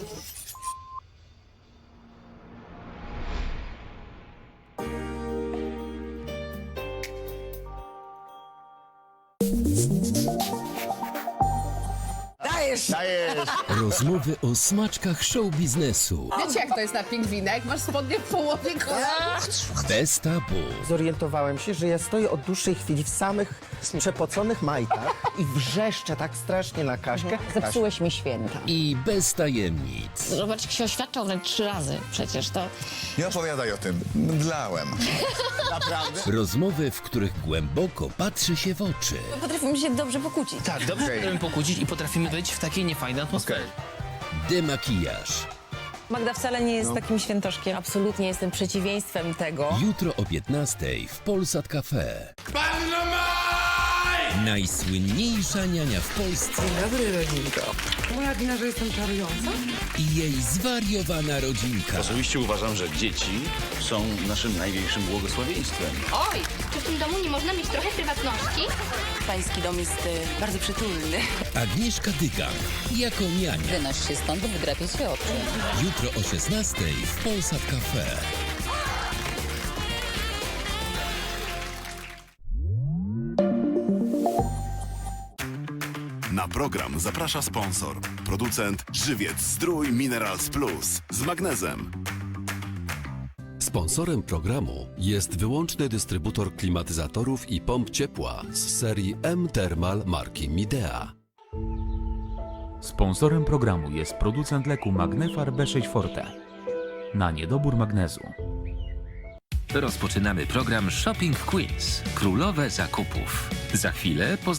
Thank you. Dajesz! Dajesz! Rozmowy o smaczkach show biznesu. Wiecie, jak to jest na pingwinek? Masz spodnie w połowie kolana. Bez tabu. Zorientowałem się, że ja stoję od dłuższej chwili w samych przepoconych majtach i wrzeszczę tak strasznie na Kaśkę. Zepsułeś mi święta. I bez tajemnic. Zobacz, jak się oświadczał wręcz trzy razy. Przecież to Nie opowiadaj o tym. Mdlałem. Naprawdę? Rozmowy, w których głęboko patrzy się w oczy. Potrafimy się dobrze pokłócić. Tak, dobrze potrafimy pokłócić i potrafimy być w takiej niefajnej atmosferze. Demakijaż. Magda wcale nie jest takim świętoszkiem. Absolutnie jestem przeciwieństwem tego. Jutro o 15 w Polsat Cafe. Najsłynniejsza niania w Polsce Dobry, rodzinko. Moja wina, że jestem czarująca? i jej zwariowana rodzinka. Osobiście uważam, że dzieci są naszym największym błogosławieństwem. Oj, czy w tym domu nie można mieć trochę prywatności? Pański dom jest y, bardzo przytulny. Agnieszka Dygan jako niania. Wynoś się stąd, wydrapie się oczy. Jutro o 16 w Polsat Cafe. Na program zaprasza sponsor, producent Żywiec Zdrój Minerals Plus z magnezem. Sponsorem programu jest wyłączny dystrybutor klimatyzatorów i pomp ciepła z serii M-Thermal marki Midea. Sponsorem programu jest producent leku Magnefar B6 Forte na niedobór magnezu. Rozpoczynamy program Shopping Queens. Królowe zakupów. Za chwilę poz...